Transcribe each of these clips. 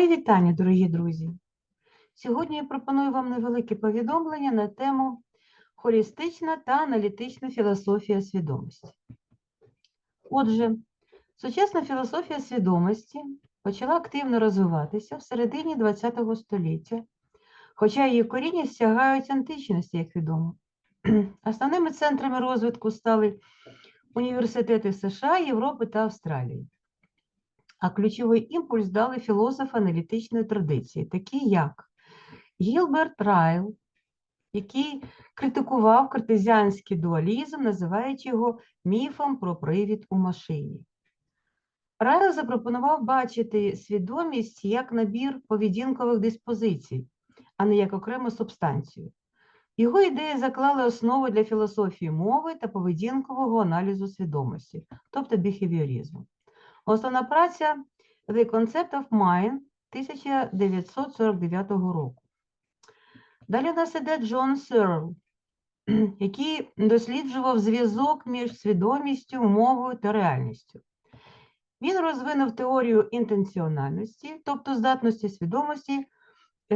Мої вітання, дорогі друзі. Сьогодні я пропоную вам невелике повідомлення на тему холістична та аналітична філософія свідомості. Отже, сучасна філософія свідомості почала активно розвиватися в середині ХХ століття, хоча її коріння сягають античності, як відомо. Основними центрами розвитку стали університети США, Європи та Австралії. А ключовий імпульс дали філософи аналітичної традиції, такі як Гілберт Райл, який критикував картезіанський дуалізм, називаючи його міфом про привід у машині. Райл запропонував бачити свідомість як набір поведінкових диспозицій, а не як окрему субстанцію. Його ідеї заклали основи для філософії мови та поведінкового аналізу свідомості, тобто біхевіоризму. Основна праця The Concept of Mind 1949 року. Далі у нас іде Джон Серл, який досліджував зв'язок між свідомістю, мовою та реальністю. Він розвинув теорію інтенціональності, тобто здатності свідомості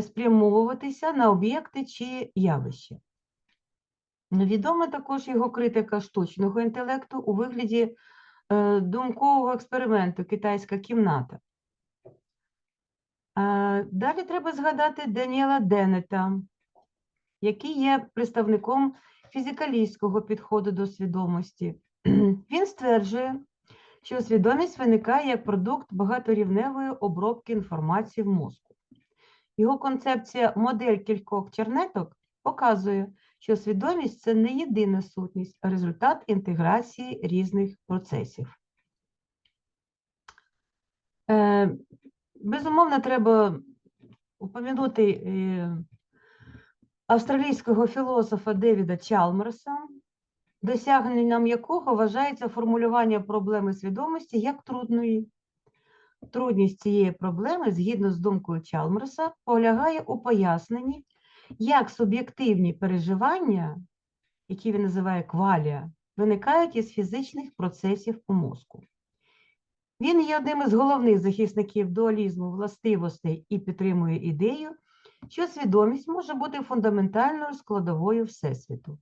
спрямовуватися на об'єкти чи явища. Відома також його критика штучного інтелекту у вигляді е, думкового експерименту Китайська кімната. Е, Далі треба згадати Даніела Денета, який є представником фізикалістського підходу до свідомості. Він стверджує, що свідомість виникає як продукт багаторівневої обробки інформації в мозку. Його концепція модель кількох чернеток показує, що свідомість це не єдина сутність, а результат інтеграції різних процесів. Е, Безумовно, треба упомянути е, австралійського філософа Девіда Чалмерса, досягненням якого вважається формулювання проблеми свідомості як трудної. Трудність цієї проблеми, згідно з думкою Чалмерса, полягає у поясненні, як суб'єктивні переживання, які він називає квалія, виникають із фізичних процесів у мозку. Він є одним із головних захисників дуалізму властивостей і підтримує ідею, що свідомість може бути фундаментальною складовою Всесвіту.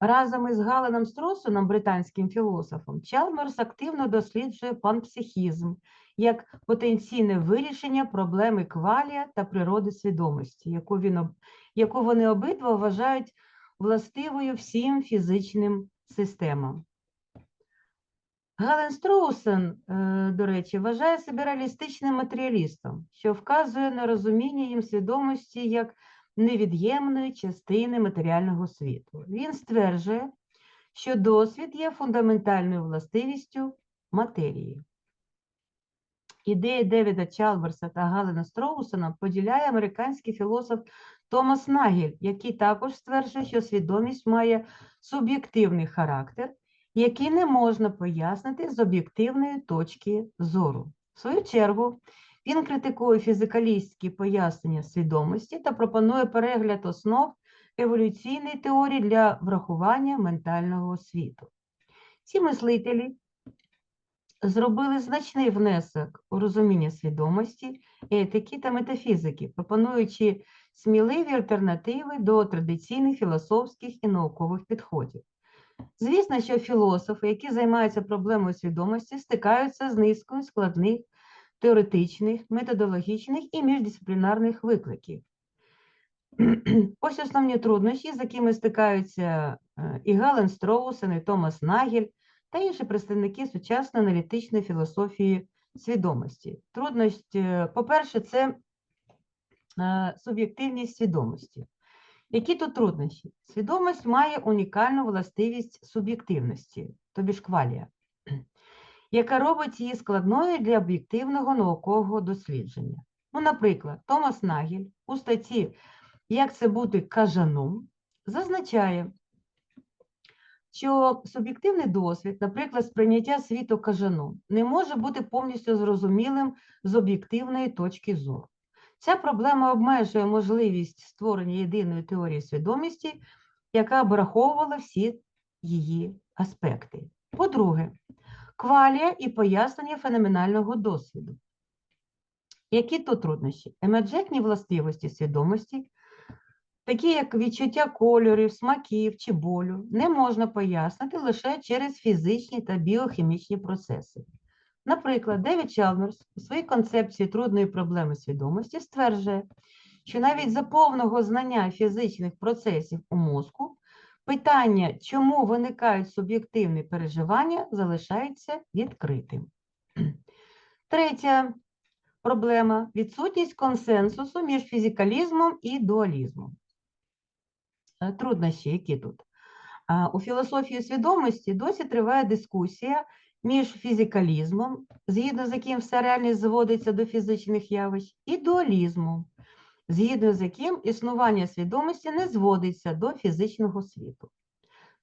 Разом із Галеном Стросоном, британським філософом, Чалмерс активно досліджує панпсихізм як потенційне вирішення проблеми квалія та природи свідомості, яку, він, яку вони обидва вважають властивою всім фізичним системам. Гален Строусен, е, до речі, вважає себе реалістичним матеріалістом, що вказує на розуміння їм свідомості як невід'ємної частини матеріального світу. Він стверджує, що досвід є фундаментальною властивістю матерії. Ідеї Девіда Чалверса та Галена Строусена поділяє американський філософ Томас Нагіль, який також стверджує, що свідомість має суб'єктивний характер, який не можна пояснити з об'єктивної точки зору. В свою чергу, він критикує фізикалістські пояснення свідомості та пропонує перегляд основ еволюційної теорії для врахування ментального світу. Ці мислителі зробили значний внесок у розуміння свідомості, етики та метафізики, пропонуючи сміливі альтернативи до традиційних філософських і наукових підходів. Звісно, що філософи, які займаються проблемою свідомості, стикаються з низкою складних теоретичних, методологічних і міждисциплінарних викликів. Ось основні труднощі, з якими стикаються е, і Гален Строусен, і Томас Нагель та інші представники сучасної аналітичної філософії свідомості. Трудність, е, по-перше, це е, суб'єктивність свідомості. Які тут труднощі? Свідомість має унікальну властивість суб'єктивності, тобі ж квалія, яка робить її складною для об'єктивного наукового дослідження. Ну, наприклад, Томас Нагель у статті Як це бути кажаном зазначає, що суб'єктивний досвід, наприклад, сприйняття світу кажаном, не може бути повністю зрозумілим з об'єктивної точки зору. Ця проблема обмежує можливість створення єдиної теорії свідомості, яка б враховувала всі її аспекти. По-друге, квалія і пояснення феноменального досвіду. Які тут труднощі? Емерджентні властивості свідомості, такі як відчуття кольорів, смаків чи болю, не можна пояснити лише через фізичні та біохімічні процеси. Наприклад, Девід Чалмерс у своїй концепції трудної проблеми свідомості стверджує, що навіть за повного знання фізичних процесів у мозку питання, чому виникають суб'єктивні переживання, залишається відкритим. Третя проблема відсутність консенсусу між фізикалізмом і дуалізмом. Е, Труднощі, які тут? У філософії свідомості досі триває дискусія між фізикалізмом, згідно з яким все реальність зводиться до фізичних явищ, і дуалізмом, згідно з яким існування свідомості не зводиться до фізичного світу.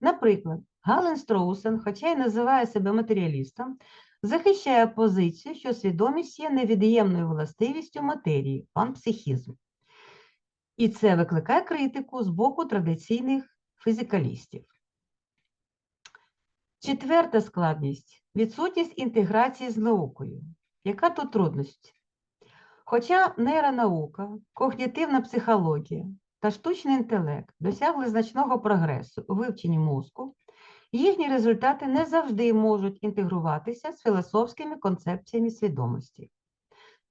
Наприклад, Гален Строусен, хоча й називає себе матеріалістом, захищає позицію, що свідомість є невід'ємною властивістю матерії, панпсихізм. І це викликає критику з боку традиційних фізикалістів. Четверта складність відсутність інтеграції з наукою. Яка тут трудність? Хоча нейронаука, когнітивна психологія та штучний інтелект досягли значного прогресу у вивченні мозку, їхні результати не завжди можуть інтегруватися з філософськими концепціями свідомості.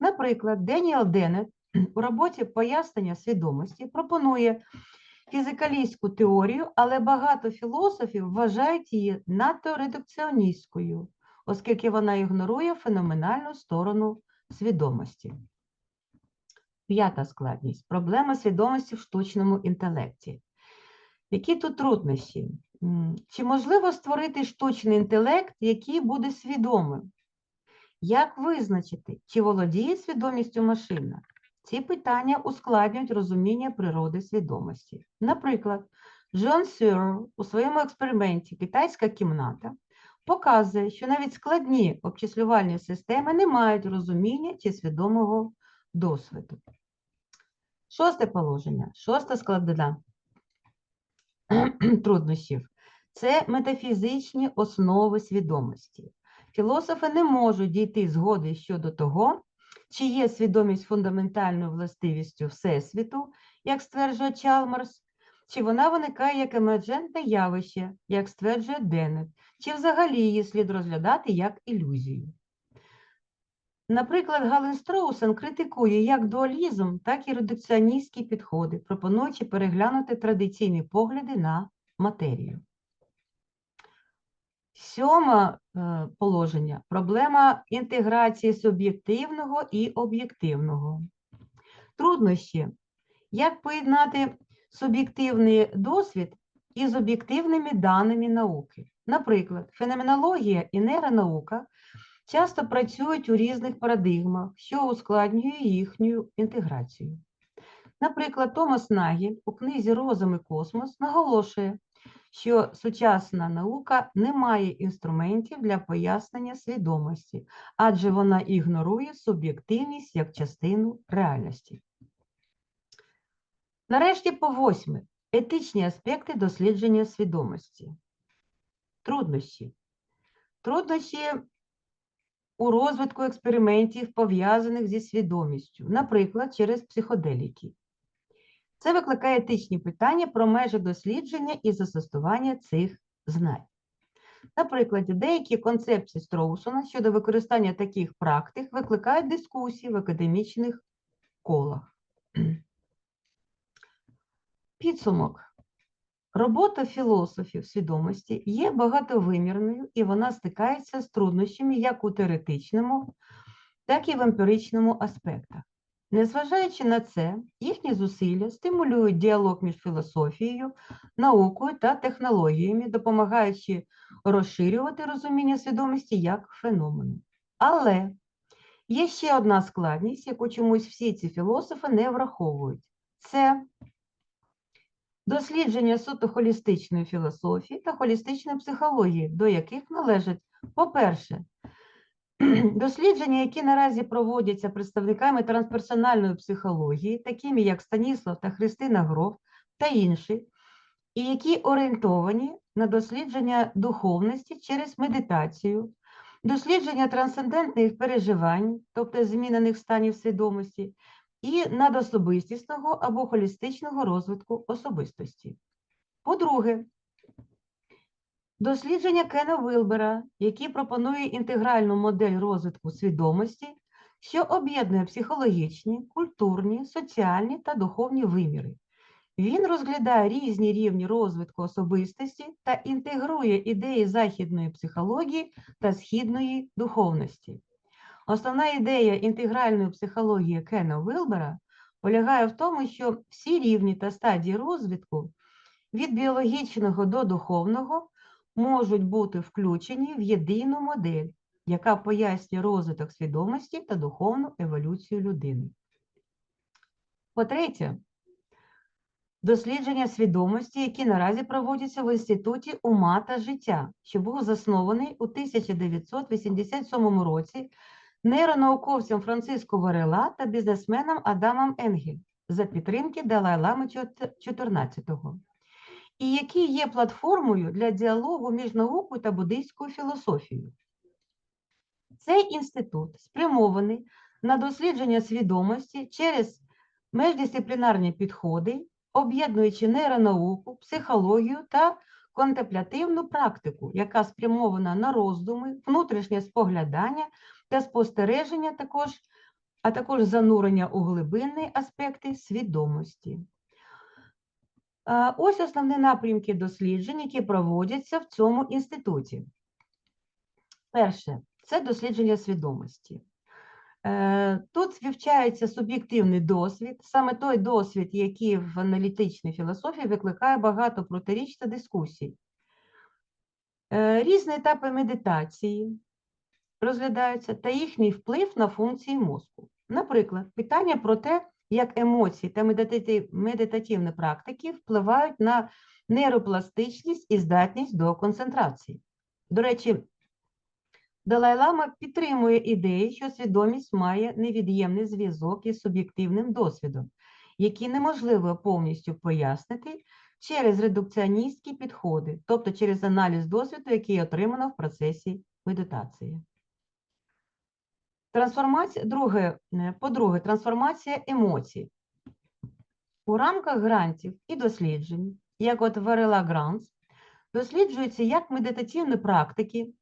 Наприклад, Деніел Деннет у роботі пояснення свідомості пропонує фізикалістську теорію, але багато філософів вважають її надто редукціоністською, оскільки вона ігнорує феноменальну сторону свідомості. П'ята складність проблема свідомості в штучному інтелекті. Які тут труднощі? Чи можливо створити штучний інтелект, який буде свідомим? Як визначити, чи володіє свідомістю машина? Ці питання ускладнюють розуміння природи свідомості. Наприклад, Джон Сюрл у своєму експерименті Китайська кімната показує, що навіть складні обчислювальні системи не мають розуміння чи свідомого досвіду. Шосте положення, шоста складина труднощів це метафізичні основи свідомості. Філософи не можуть дійти згоди щодо того, чи є свідомість фундаментальною властивістю Всесвіту, як стверджує Чалмерс, чи вона виникає як емерджентне явище, як стверджує Деннет, чи взагалі її слід розглядати як ілюзію. Наприклад, Гален Строусен критикує як дуалізм, так і редукціоністські підходи, пропонуючи переглянути традиційні погляди на матерію. Сьоме е, положення проблема інтеграції суб'єктивного і об'єктивного. Труднощі. Як поєднати суб'єктивний досвід із об'єктивними даними науки? Наприклад, феноменологія і нейронаука часто працюють у різних парадигмах, що ускладнює їхню інтеграцію. Наприклад, Томас Нагіль у книзі Розум і космос наголошує, що сучасна наука не має інструментів для пояснення свідомості, адже вона ігнорує суб'єктивність як частину реальності. Нарешті по восьме. Етичні аспекти дослідження свідомості. Труднощі. Труднощі у розвитку експериментів, пов'язаних зі свідомістю, наприклад, через психоделіки. Це викликає етичні питання про межі дослідження і застосування цих знань. Наприклад, деякі концепції Строусона щодо використання таких практик викликають дискусії в академічних колах. Підсумок. Робота філософів свідомості є багатовимірною і вона стикається з труднощами як у теоретичному, так і в емпіричному аспектах. Незважаючи на це, їхні зусилля стимулюють діалог між філософією, наукою та технологіями, допомагаючи розширювати розуміння свідомості як феномену. Але є ще одна складність, яку чомусь всі ці філософи не враховують. Це дослідження суто холістичної філософії та холістичної психології, до яких належать, по-перше, дослідження, які наразі проводяться представниками трансперсональної психології, такими як Станіслав та Христина Гров та інші, і які орієнтовані на дослідження духовності через медитацію, дослідження трансцендентних переживань, тобто змінених станів свідомості, і надособистісного або холістичного розвитку особистості. По-друге, дослідження Кена Вилбера, який пропонує інтегральну модель розвитку свідомості, що об'єднує психологічні, культурні, соціальні та духовні виміри. Він розглядає різні рівні розвитку особистості та інтегрує ідеї західної психології та східної духовності. Основна ідея інтегральної психології Кена Вилбера полягає в тому, що всі рівні та стадії розвитку від біологічного до духовного можуть бути включені в єдину модель, яка пояснює розвиток свідомості та духовну еволюцію людини. По-третє, дослідження свідомості, які наразі проводяться в Інституті ума та життя, що був заснований у 1987 році нейронауковцем Франциско Варела та бізнесменом Адамом Енгель за підтримки Далай-Лами XIV, і який є платформою для діалогу між наукою та буддийською філософією. Цей інститут спрямований на дослідження свідомості через междисциплінарні підходи, об'єднуючи нейронауку, психологію та контемплятивну практику, яка спрямована на роздуми, внутрішнє споглядання та спостереження, також, а також занурення у глибинні аспекти свідомості. Ось основні напрямки досліджень, які проводяться в цьому інституті. Перше це дослідження свідомості. Е, Тут вивчається суб'єктивний досвід, саме той досвід, який в аналітичній філософії викликає багато протиріч та дискусій. Е, Різні етапи медитації розглядаються та їхній вплив на функції мозку. Наприклад, питання про те, як емоції та медитативні практики впливають на нейропластичність і здатність до концентрації. До речі, Далай-Лама підтримує ідею, що свідомість має невід'ємний зв'язок із суб'єктивним досвідом, який неможливо повністю пояснити через редукціоністські підходи, тобто через аналіз досвіду, який отримано в процесі медитації. Трансформація, друге, е, по-друге, трансформація емоцій. У рамках грантів і досліджень, як от Варела Грантс, досліджується, як медитаційні практики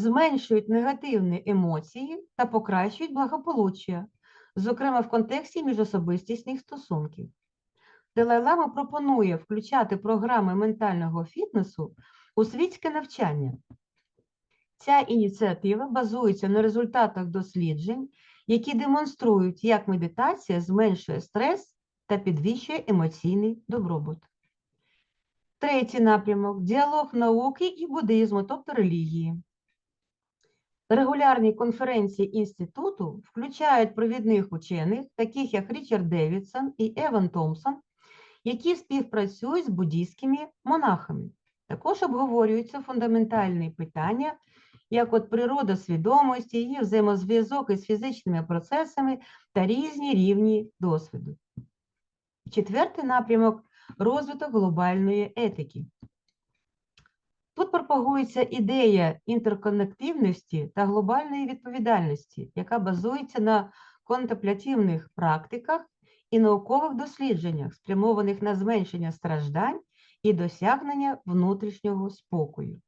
зменшують негативні емоції та покращують благополуччя, зокрема в контексті міжособистісних стосунків. Далай-Лама пропонує включати програми ментального фітнесу у світське навчання. Ця ініціатива базується на результатах досліджень, які демонструють, як медитація зменшує стрес та підвищує емоційний добробут. Третій напрямок діалог науки і буддизму, тобто релігії. Регулярні конференції інституту включають провідних учених, таких як Річард Девідсон і Еван Томпсон, які співпрацюють з буддійськими монахами. Також обговорюються фундаментальні питання, як от природа свідомості, її взаємозв'язок із фізичними процесами та різні рівні досвіду. Четвертий напрямок розвиток глобальної етики. Тут пропагується ідея інтерконективності та глобальної відповідальності, яка базується на контемплятивних практиках і наукових дослідженнях, спрямованих на зменшення страждань і досягнення внутрішнього спокою.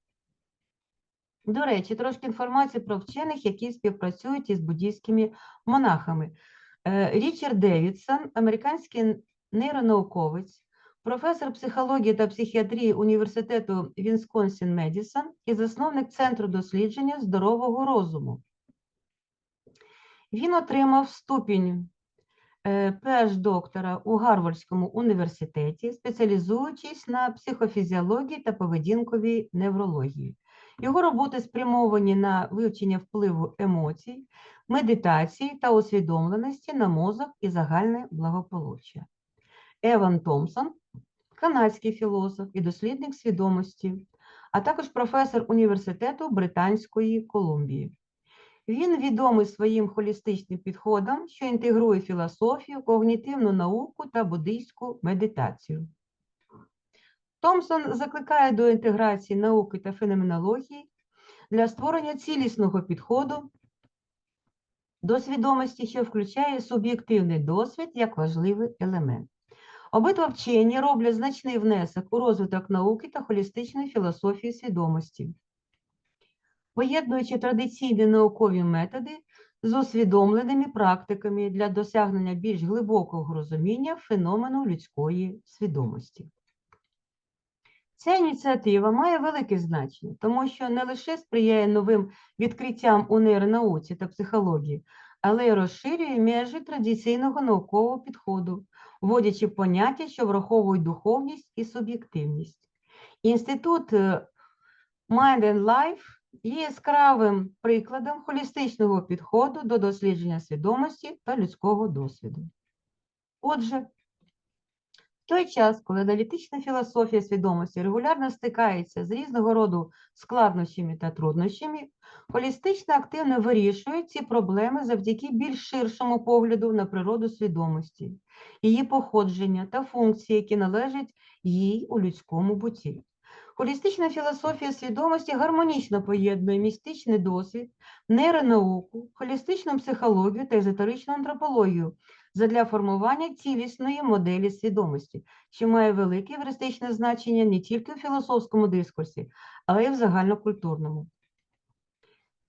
До речі, трошки інформації про вчених, які співпрацюють із буддійськими монахами. Е, Річард Девідсон, американський нейронауковець, професор психології та психіатрії університету Вінсконсін Медісон і засновник Центру дослідження здорового розуму. Він отримав ступінь PH-доктора у Гарвардському університеті, спеціалізуючись на психофізіології та поведінковій неврології. Його роботи спрямовані на вивчення впливу емоцій, медитації та усвідомленості на мозок і загальне благополуччя. Еван Томпсон, канадський філософ і дослідник свідомості, а також професор університету Британської Колумбії. Він відомий своїм холістичним підходом, що інтегрує філософію, когнітивну науку та буддийську медитацію. Томпсон закликає до інтеграції науки та феноменології, для створення цілісного підходу до свідомості, що включає суб'єктивний досвід як важливий елемент. Обидва вчені роблять значний внесок у розвиток науки та холістичної філософії свідомості, поєднуючи традиційні наукові методи з усвідомленими практиками для досягнення більш глибокого розуміння феномену людської свідомості. Ця ініціатива має велике значення, тому що не лише сприяє новим відкриттям у нейронауці та психології, але й розширює межі традиційного наукового підходу, вводячи поняття, що враховують духовність і суб'єктивність. Інститут е, Mind and Life є яскравим прикладом холістичного підходу до дослідження свідомості та людського досвіду. Отже, в той час, коли аналітична філософія свідомості регулярно стикається з різного роду складнощами та труднощами, холістично активно вирішує ці проблеми завдяки більш ширшому погляду на природу свідомості, її походження та функції, які належать їй у людському буті. Холістична філософія свідомості гармонічно поєднує містичний досвід, нейронауку, холістичну психологію та езотеричну антропологію задля формування цілісної моделі свідомості, що має велике евристичне значення не тільки у філософському дискурсі, але й в загальнокультурному.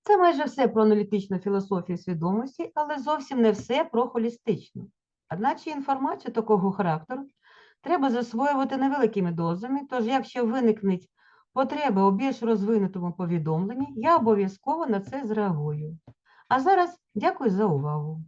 Це майже все про аналітичну філософію свідомості, але зовсім не все про холістичну. Одначе інформацію такого характеру треба засвоювати невеликими дозами, тож якщо виникне потреба у більш розвинутому повідомленні, я обов'язково на це зреагую. А зараз дякую за увагу.